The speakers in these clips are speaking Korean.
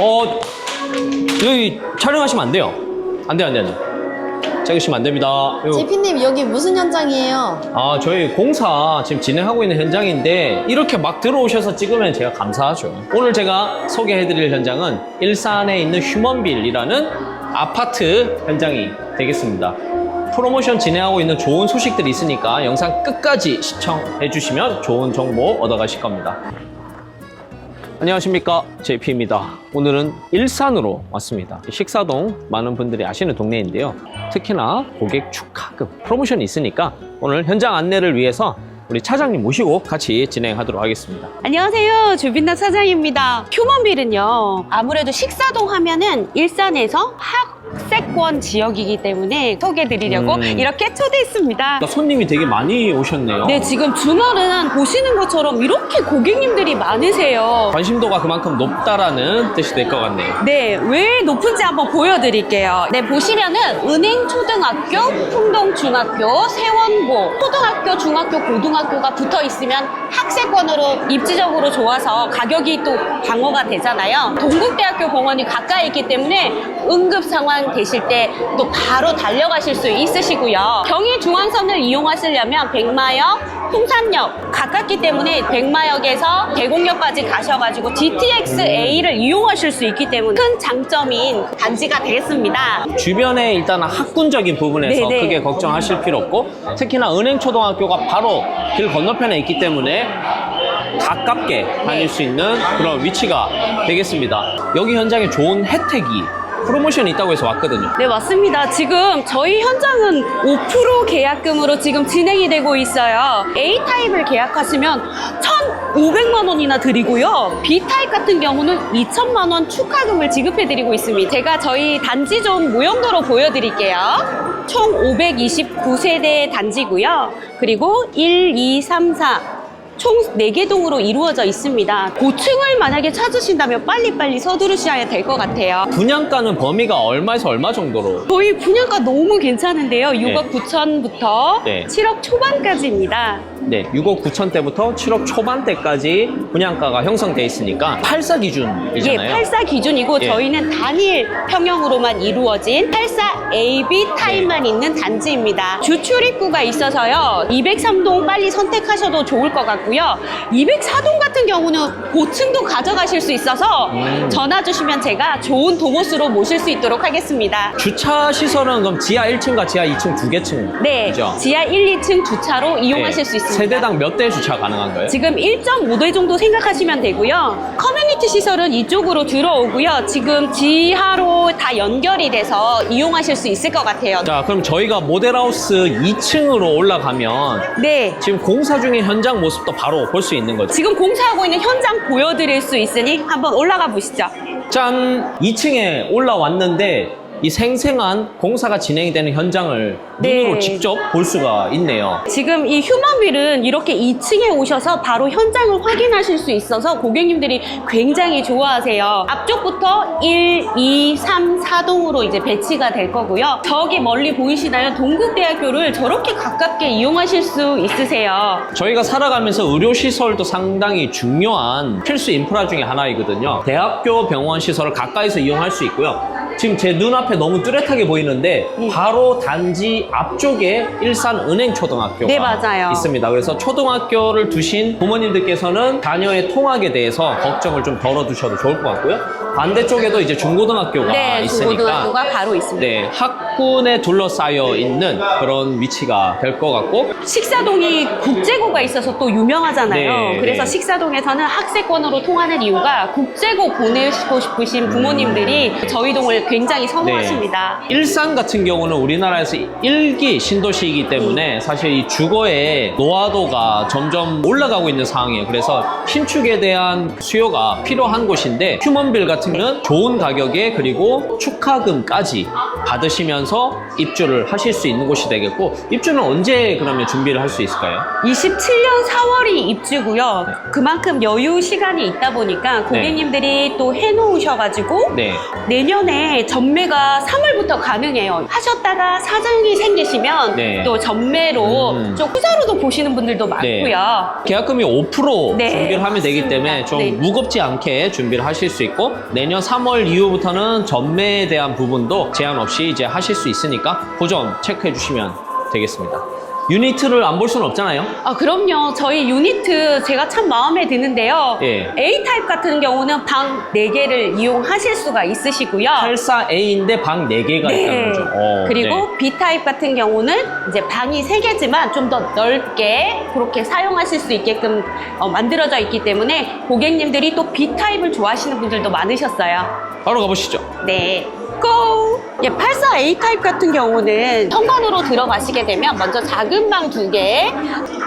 어, 여기 촬영하시면 안 돼요. 안 돼, 안 돼, 안 돼. 찍으시면 안 됩니다. 요- 제피님 여기 무슨 현장이에요? 아, 저희 공사 지금 진행하고 있는 현장인데 이렇게 막 들어오셔서 찍으면 제가 감사하죠. 오늘 제가 소개해드릴 현장은 일산에 있는 휴먼빌이라는 아파트 현장이 되겠습니다. 프로모션 진행하고 있는 좋은 소식들이 있으니까 영상 끝까지 시청해주시면 좋은 정보 얻어가실 겁니다. 안녕하십니까. JP입니다. 오늘은 일산으로 왔습니다. 식사동 많은 분들이 아시는 동네인데요. 특히나 고객 축하금 프로모션이 있으니까 오늘 현장 안내를 위해서 우리 차장님 모시고 같이 진행하도록 하겠습니다. 안녕하세요. 주빈나 차장입니다. 휴먼빌은요, 아무래도 식사동 하면은 일산에서 학 세권 지역이기 때문에 소개해드리려고 음. 이렇게 초대했습니다. 그러니까 손님이 되게 많이 오셨네요 네, 지금 주말은 보시는 것처럼 이렇게 고객님들이 많으세요. 관심도가 그만큼 높다라는 뜻이 될 것 같네요 네, 왜 높은지 한번 보여드릴게요. 네, 보시면은 은행초등학교, 풍동중학교, 세원고, 초등학교, 중학교, 고등학교가 붙어 있으면 학세권으로 입지적으로 좋아서 가격이 또 방어가 되잖아요. 동국대학교 병원이 가까이 있기 때문에 응급 상황 되실 때 또 바로 달려가실 수 있으시고요. 경의 중앙선을 이용하시려면 백마역, 풍산역 가깝기 때문에 백마역에서 대곡역까지 가셔가지고 GTX A를 이용하실 수 있기 때문에 큰 장점인 단지가 되겠습니다. 주변에 일단 학군적인 부분에서 네네. 크게 걱정하실 필요 없고 특히나 은행초등학교가 바로 길 건너편에 있기 때문에 가깝게 다닐 수 있는 그런 위치가 되겠습니다. 여기 현장에 좋은 혜택이 프로모션이 있다고 해서 왔거든요. 네, 맞습니다. 지금 저희 현장은 5% 계약금으로 지금 진행이 되고 있어요. A타입을 계약하시면 1,500만 원이나 드리고요. B타입 같은 경우는 2천만 원 축하금을 지급해 드리고 있습니다. 제가 저희 단지 좀 모형도로 보여드릴게요. 총 529세대 단지고요. 그리고 1, 2, 3, 4. 총 4개 동으로 이루어져 있습니다. 고층을 만약에 찾으신다면 빨리빨리 서두르셔야 될 것 같아요. 분양가는 범위가 얼마에서 얼마 정도로? 저희 분양가 너무 괜찮은데요. 6억 9천부터 네. 7억 초반까지입니다. 네, 6억 9천 대부터 7억 초반대까지 분양가가 형성돼 있으니까 84 예, 기준이잖아요. 84 기준이고 예. 저희는 단일 평형으로만 이루어진 84 AB 타입만 네. 있는 단지입니다. 주출입구가 있어서요. 203동 빨리 선택하셔도 좋을 것 같고 요. 204동 같은 경우는 고층도 가져가실 수 있어서 음. 전화 주시면 제가 좋은 동호수로 모실 수 있도록 하겠습니다. 주차 시설은 그럼 지하 1층과 지하 2층 두 개 층. 네, 그죠? 지하 1, 2층 주차로 이용하실 네. 수 있습니다. 세대당 몇 대 주차 가능한가요? 지금 1.5대 정도 생각하시면 되고요. 커뮤니티 시설은 이쪽으로 들어오고요. 지금 지하로 다 연결이 돼서 이용하실 수 있을 것 같아요. 자, 그럼 저희가 모델하우스 2층으로 올라가면 네. 지금 공사 중인 현장 모습도 바로 볼 수 있는 거죠. 지금 공사하고 있는 현장 보여드릴 수 있으니 한번 올라가 보시죠. 짠! 2층에 올라왔는데 이 생생한 공사가 진행이 되는 현장을 네. 눈으로 직접 볼 수가 있네요. 지금 이 휴먼빌은 이렇게 2층에 오셔서 바로 현장을 확인하실 수 있어서 고객님들이 굉장히 좋아하세요. 앞쪽부터 1, 2, 3, 4동으로 이제 배치가 될 거고요. 저기 멀리 보이시나요? 동국대학교를 저렇게 가깝게 이용하실 수 있으세요. 저희가 살아가면서 의료시설도 상당히 중요한 필수 인프라 중에 하나이거든요. 대학교 병원 시설을 가까이서 이용할 수 있고요. 지금 제 눈앞에 너무 뚜렷하게 보이는데 네. 바로 단지 앞쪽에 일산은행초등학교가 네, 맞아요. 있습니다. 그래서 초등학교를 두신 부모님들께서는 자녀의 통학에 대해서 걱정을 좀 덜어두셔도 좋을 것 같고요. 반대쪽에도 이제 중고등학교가 네, 있으니까 중고등학교가 바로 있습니다. 네, 학 군에 둘러싸여 있는 그런 위치가 될 것 같고 식사동이 국제고가 있어서 또 유명하잖아요. 네, 그래서 네. 식사동에서는 학세권으로 통하는 이유가 국제고 보내고 싶으신 부모님들이 저희 동을 굉장히 선호하십니다. 네. 일산 같은 경우는 우리나라에서 일기 신도시이기 때문에 사실 이 주거의 노화도가 점점 올라가고 있는 상황이에요. 그래서 신축에 대한 수요가 필요한 곳인데 휴먼빌 같은 경우는 좋은 가격에 그리고 축하금까지 받으시면서 하시면서 입주를 하실 수 있는 곳이 되겠고 입주는 언제 그러면 준비를 할 수 있을까요? 27년 4월이 입주고요. 네. 그만큼 여유 시간이 있다 보니까 고객님들이 또 해놓으셔가지고 네. 내년에 전매가 3월부터 가능해요. 하셨다가 사정이 생기시면 네. 또 전매로 음. 좀 후자로도 보시는 분들도 많고요. 계약금이 5% 네, 준비를 하면 되기 맞습니다. 때문에 좀 네. 무겁지 않게 준비를 하실 수 있고 내년 3월 이후부터는 전매에 대한 부분도 제한 없이 이제 하실 수 있으니까 그 점 체크해 주시면 되겠습니다. 유니트를 안 볼 수는 없잖아요. 아, 그럼요. 저희 유니트 제가 참 마음에 드는데요. 예. A타입 같은 경우는 방 4개를 이용하실 수가 있으시고요. 84A인데 방 4개가 있다는 거죠. 어, 그리고 네. B타입 같은 경우는 이제 방이 3개지만 좀 더 넓게 그렇게 사용하실 수 있게끔 어, 만들어져 있기 때문에 고객님들이 또 B타입을 좋아하시는 분들도 많으셨어요. 바로 가보시죠. 네. 고! 예, 84A 타입 같은 경우는 현관으로 들어가시게 되면 먼저 작은 방 두 개,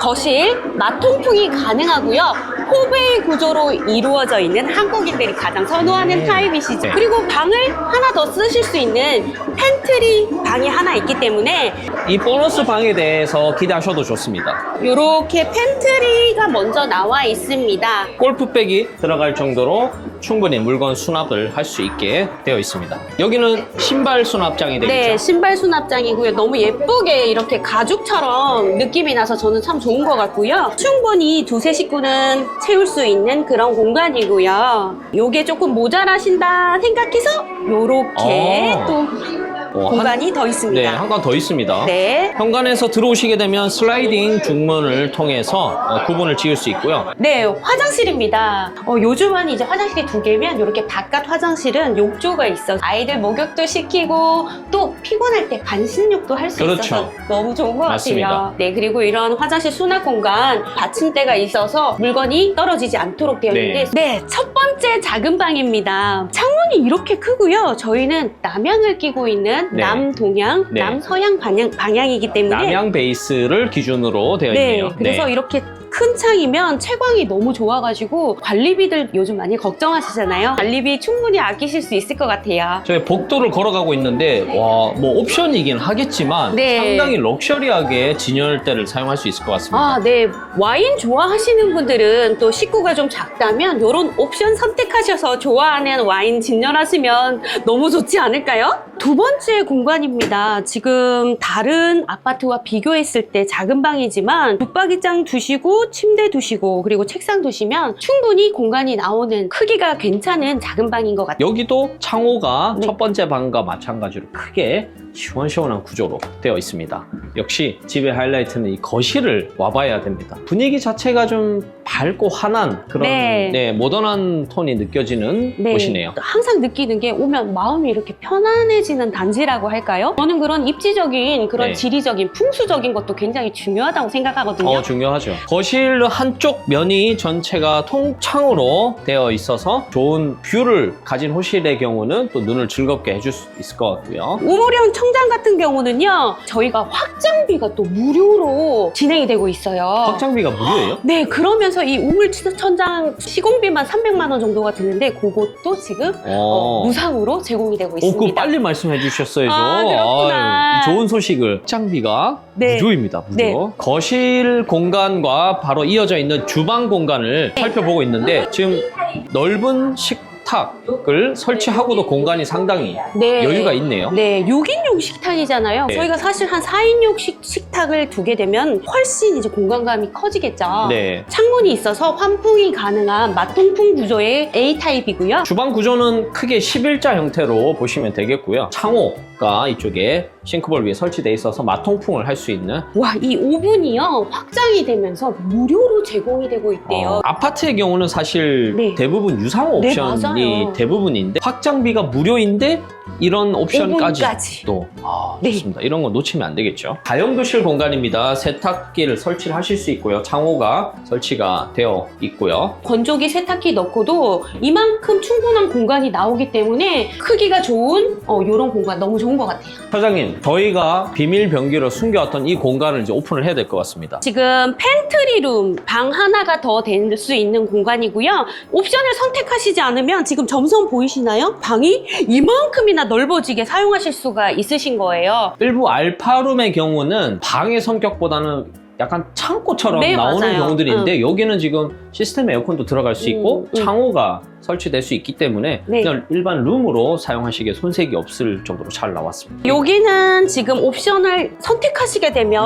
거실, 마통풍이 가능하고요. 호베이 구조로 이루어져 있는 한국인들이 가장 선호하는 네. 타입이시죠. 네. 그리고 방을 하나 더 쓰실 수 있는 팬트리 방이 하나 있기 때문에 이 보너스 방에 대해서 기대하셔도 좋습니다. 이렇게 팬트리가 먼저 나와 있습니다. 골프백이 들어갈 정도로 충분히 물건 수납을 할 수 있게 되어 있습니다. 여기는 신발 수납장이 되겠죠. 네, 신발 수납장이고요. 너무 예쁘게 이렇게 가죽처럼 느낌이 나서 저는 참 좋은 것 같고요. 충분히 두세 식구는 채울 수 있는 그런 공간이고요. 요게 조금 모자라신다 생각해서 요렇게 어. 또 어, 한- 공간이 더 네, 있습니다. 한간 더 있습니다. 네. 현관에서 들어오시게 되면 슬라이딩 중문을 통해서 어, 구분을 지을 수 있고요. 네, 화장실입니다. 어, 요즘은 이제 화장실이 두 개면 이렇게 바깥 화장실은 욕조가 있어. 아이들 목욕도 시키고 또 피곤할 때 반신욕도 할 수 그렇죠. 있어서 너무 좋은 것 맞습니다. 같아요. 네, 그리고 이런 화장실 수납 공간 받침대가 있어서 물건이 떨어지지 않도록 되어 네. 있는데 네, 첫 번째 작은 방입니다. 창 문이 이렇게 크고요. 저희는 남향을 끼고 있는 네. 남동향, 네. 남서향 방향, 방향이기 때문에 남양 베이스를 기준으로 되어 네, 있네요. 그래서 네. 이렇게 큰 창이면 채광이 너무 좋아가지고 관리비들 요즘 많이 걱정하시잖아요. 관리비 충분히 아끼실 수 있을 것 같아요. 저희 복도를 걸어가고 있는데 와, 뭐 옵션이긴 하겠지만 네. 상당히 럭셔리하게 진열대를 사용할 수 있을 것 같습니다. 아, 네. 와인 좋아하시는 분들은 또 식구가 좀 작다면 이런 옵션 선택하셔서 좋아하는 와인 진열하시면 너무 좋지 않을까요? 두 번째 공간입니다. 지금 다른 아파트와 비교했을 때 작은 방이지만 붙박이장 두시고 침대 두시고 그리고 책상 두시면 충분히 공간이 나오는 크기가 괜찮은 작은 방인 것 같아요. 여기도 창호가 네. 첫 번째 방과 마찬가지로 크게 시원시원한 구조로 되어 있습니다. 역시 집의 하이라이트는 이 거실을 와봐야 됩니다. 분위기 자체가 좀 밝고 환한 그런 네. 네, 모던한 톤이 느껴지는 곳이네요. 항상 느끼는 게 오면 마음이 이렇게 편안해지는 단지라고 할까요? 저는 그런 입지적인 그런 네. 지리적인 풍수적인 것도 굉장히 중요하다고 생각하거든요. 어, 중요하죠. 거실 한쪽 면이 전체가 통창으로 되어 있어서 좋은 뷰를 가진 호실의 경우는 또 눈을 즐겁게 해줄 수 있을 것 같고요. 우물형 청장 같은 경우는요, 저희가 확장비가 또 무료로 진행이 되고 있어요. 확장비가 무료예요? 네, 그러면서 이 우물 천장 시공비만 300만 원 정도가 드는데 그것도 지금 어, 어. 무상으로 제공이 되고 오, 있습니다. 그 빨리 말씀해 주셨어야죠. 아, 그렇구나. 아유, 이 좋은 소식을. 확장비가 네. 무료입니다. 무료. 네. 거실 공간과 바로 이어져 있는 주방 공간을 네. 살펴보고 있는데 지금 넓은 식 탁을 설치하고도 공간이 상당히 네. 여유가 있네요. 네, 6인용 식탁이잖아요. 네. 저희가 사실 한 4인용 식, 식탁을 두게 되면 훨씬 이제 공간감이 커지겠죠. 네. 창문이 있어서 환풍이 가능한 마통풍 구조의 A타입이고요. 주방 구조는 크게 11자 형태로 보시면 되겠고요. 창호가 이쪽에 싱크볼 위에 설치되어 있어서 마통풍을 할 수 있는 와, 이 오븐이요. 확장이 되면서 무료로 제공이 되고 있대요. 어, 아파트의 경우는 사실 네. 대부분 유상호 네, 옵션이 맞아요. 대부분인데 확장비가 무료인데 이런 옵션까지 오븐까지. 또 아, 네. 좋습니다. 이런 거 놓치면 안 되겠죠. 다용도실 공간입니다. 세탁기를 설치를 하실 수 있고요. 창호가 설치가 되어 있고요. 건조기 세탁기 넣고도 이만큼 충분한 공간이 나오기 때문에 크기가 좋은 어, 이런 공간 너무 좋은 것 같아요. 사장님 저희가 비밀 병기로 숨겨왔던 이 공간을 이제 오픈을 해야 될 것 같습니다. 지금 팬트리룸 방 하나가 더 될 수 있는 공간이고요. 옵션을 선택하시지 않으면 지금 점선 보이시나요? 방이 이만큼이나 넓어지게 사용하실 수가 있으신 거예요. 일부 알파룸의 경우는 방의 성격보다는 약간 창고처럼 네, 나오는 맞아요. 경우들이 있는데 여기는 지금 시스템 에어컨도 들어갈 수 있고 음, 음. 창호가 설치될 수 있기 때문에 네. 그냥 일반 룸으로 사용하시기에 손색이 없을 정도로 잘 나왔습니다. 여기는 지금 옵션을 선택하시게 되면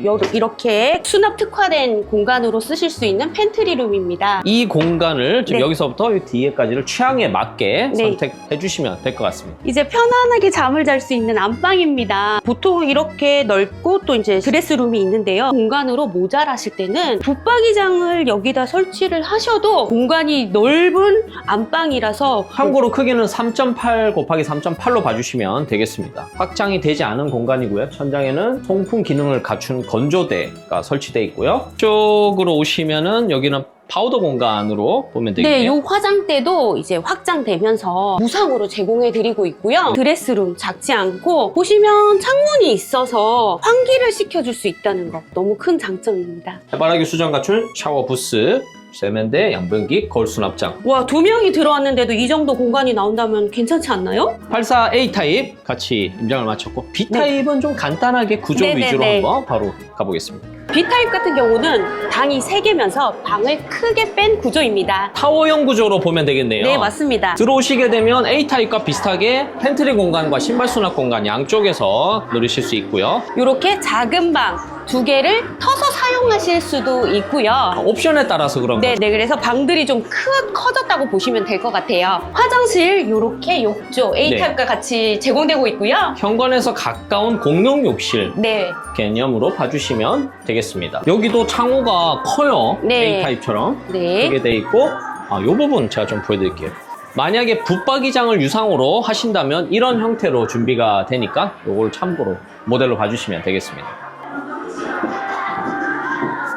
네. 요- 이렇게 수납 특화된 공간으로 쓰실 수 있는 팬트리 룸입니다. 이 공간을 지금 네. 여기서부터 이 뒤에까지를 취향에 맞게 네. 선택해 주시면 될 것 같습니다. 이제 편안하게 잠을 잘 수 있는 안방입니다. 보통 이렇게 넓고 또 이제 드레스룸이 있는데요. 공간으로 모자라실 때는 붙박이장을 여기다 설치를 하셔도 공간이 넓은 안방이라서 참고로 크기는 3.8 곱하기 3.8로 봐주시면 되겠습니다. 확장이 되지 않은 공간이고요. 천장에는 통풍 기능을 갖춘 건조대가 설치되어 있고요. 쪽으로 오시면은 여기는 파우더 공간으로 보면 네, 되겠네요. 요 화장대도 이제 확장되면서 무상으로 제공해 드리고 있고요. 드레스룸 작지 않고 보시면 창문이 있어서 환기를 시켜줄 수 있다는 거 너무 큰 장점입니다. 해바라기 수정 갖춘 샤워 부스, 세면대, 양변기, 거울 수납장. 와, 두 명이 들어왔는데도 이 정도 공간이 나온다면 괜찮지 않나요? 84A 타입 같이 임장을 마쳤고 B 타입은 좀 간단하게 구조 네, 네, 위주로 네. 한번 바로 가보겠습니다. B타입 같은 경우는 방이 세개면서 방을 크게 뺀 구조입니다. 타워형 구조로 보면 되겠네요. 네, 맞습니다. 들어오시게 되면 A타입과 비슷하게 팬트리 공간과 신발 수납 공간 양쪽에서 누리실 수 있고요. 이렇게 작은 방 두 개를 터서 사용하실 수도 있고요. 옵션에 따라서 그런 네, 거죠. 네, 그래서 방들이 좀 크, 커졌다고 보시면 될 것 같아요. 화장실 이렇게 욕조 네. A타입과 같이 제공되고 있고요. 현관에서 가까운 공용 욕실 네, 개념으로 봐주시면 되겠습니다. 여기도 창호가 커요. 네. A타입처럼 네. 크게 돼 있고 아, 요 부분 제가 좀 보여드릴게요. 만약에 붙박이장을 유상으로 하신다면 이런 형태로 준비가 되니까 요걸 참고로 모델로 봐주시면 되겠습니다.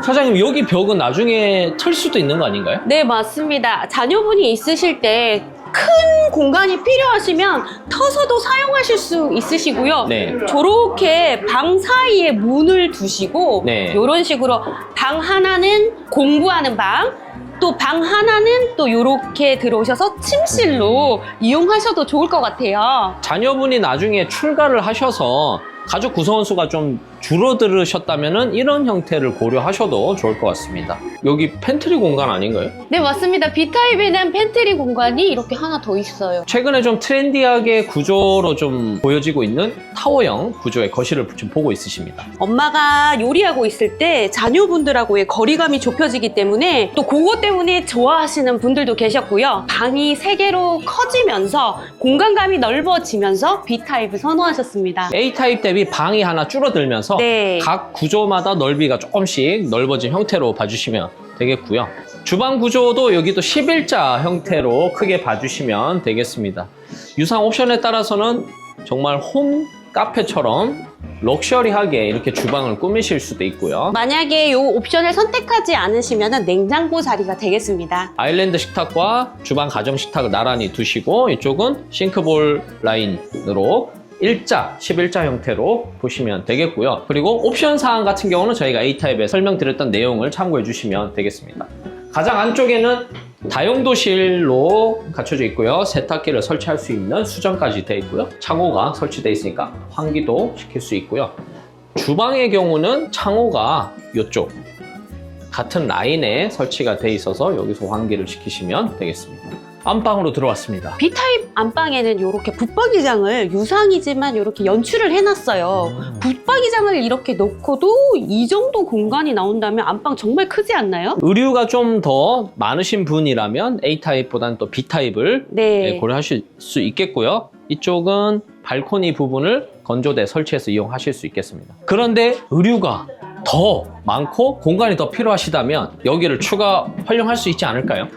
사장님 여기 벽은 나중에 틀 수도 있는 거 아닌가요? 네, 맞습니다. 자녀분이 있으실 때 큰 공간이 필요하시면 터서도 사용하실 수 있으시고요. 네. 저렇게 방 사이에 문을 두시고 네. 이런 식으로 방 하나는 공부하는 방, 또 방 하나는 또 이렇게 들어오셔서 침실로 이용하셔도 좋을 것 같아요. 자녀분이 나중에 출가를 하셔서 가족 구성원 수가 좀 줄어들으셨다면 이런 형태를 고려하셔도 좋을 것 같습니다. 여기 팬트리 공간 아닌가요? 네, 맞습니다. B타입에는 팬트리 공간이 이렇게 하나 더 있어요. 최근에 좀 트렌디하게 구조로 좀 보여지고 있는 타워형 구조의 거실을 지금 보고 있으십니다. 엄마가 요리하고 있을 때 자녀분들하고의 거리감이 좁혀지기 때문에 또 그것 때문에 좋아하시는 분들도 계셨고요. 방이 세개로 커지면서 공간감이 넓어지면서 B타입을 선호하셨습니다. A타입 대비 방이 하나 줄어들면서 네. 각 구조마다 넓이가 조금씩 넓어진 형태로 봐주시면 되겠고요. 주방 구조도 여기도 11자 형태로 크게 봐주시면 되겠습니다. 유상 옵션에 따라서는 정말 홈 카페처럼 럭셔리하게 이렇게 주방을 꾸미실 수도 있고요. 만약에 이 옵션을 선택하지 않으시면 냉장고 자리가 되겠습니다. 아일랜드 식탁과 주방 가정 식탁을 나란히 두시고 이쪽은 싱크볼 라인으로 일자, 11자 형태로 보시면 되겠고요. 그리고 옵션 사항 같은 경우는 저희가 A타입에 설명드렸던 내용을 참고해 주시면 되겠습니다. 가장 안쪽에는 다용도실로 갖춰져 있고요. 세탁기를 설치할 수 있는 수전까지 되어 있고요. 창호가 설치되어 있으니까 환기도 시킬 수 있고요. 주방의 경우는 창호가 이쪽 같은 라인에 설치가 돼 있어서 여기서 환기를 시키시면 되겠습니다. 안방으로 들어왔습니다. B타입 안방에는 이렇게 붙박이장을 유상이지만 이렇게 연출을 해놨어요. 붙박이장을 이렇게 넣고도 이 정도 공간이 나온다면 안방 정말 크지 않나요? 의류가 좀 더 많으신 분이라면 A타입보다는 또 B타입을 네. 고려하실 수 있겠고요. 이쪽은 발코니 부분을 건조대 설치해서 이용하실 수 있겠습니다. 그런데 의류가 더 많고 공간이 더 필요하시다면 여기를 추가 활용할 수 있지 않을까요?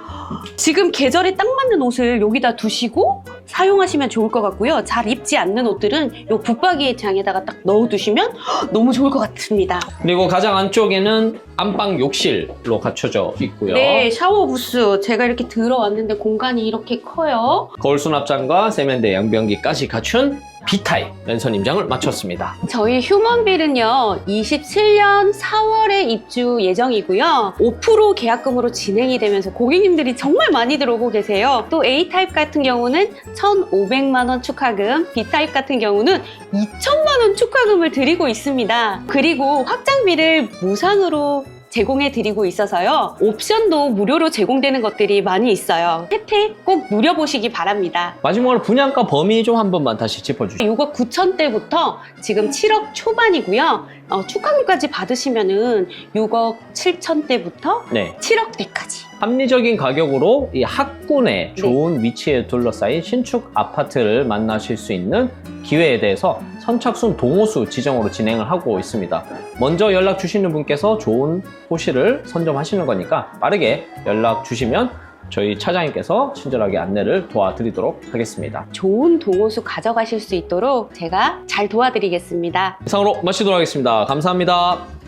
지금 계절에 딱 맞는 옷을 여기다 두시고 사용하시면 좋을 것 같고요. 잘 입지 않는 옷들은 이 붙박이 장에다가 딱 넣어두시면 너무 좋을 것 같습니다. 그리고 가장 안쪽에는 안방 욕실로 갖춰져 있고요. 네, 샤워 부스. 제가 이렇게 들어왔는데 공간이 이렇게 커요. 거울 수납장과 세면대 양변기까지 갖춘 B타입 랜선 임장을 마쳤습니다. 저희 휴먼빌은요, 27년 4월에 입주 예정이고요. 5% 계약금으로 진행이 되면서 고객님들이 정말 많이 들어오고 계세요. 또 A타입 같은 경우는 1,500만원 축하금, B타입 같은 경우는 2천만원 축하금을 드리고 있습니다. 그리고 확장비를 무상으로 제공해 드리고 있어서요. 옵션도 무료로 제공되는 것들이 많이 있어요. 혜택 꼭 누려보시기 바랍니다. 마지막으로 분양가 범위 좀 한 번만 다시 짚어주시죠. 6억 9천대부터 지금 7억 초반이고요. 어, 축하금까지 받으시면은 6억 7천대부터 네. 7억대까지. 합리적인 가격으로 이 학군의 좋은 위치에 둘러싸인 신축 아파트를 만나실 수 있는 기회에 대해서 선착순 동호수 지정으로 진행을 하고 있습니다. 먼저 연락 주시는 분께서 좋은 호실을 선점하시는 거니까 빠르게 연락 주시면 저희 차장님께서 친절하게 안내를 도와드리도록 하겠습니다. 좋은 동호수 가져가실 수 있도록 제가 잘 도와드리겠습니다. 이상으로 마치도록 하겠습니다. 감사합니다.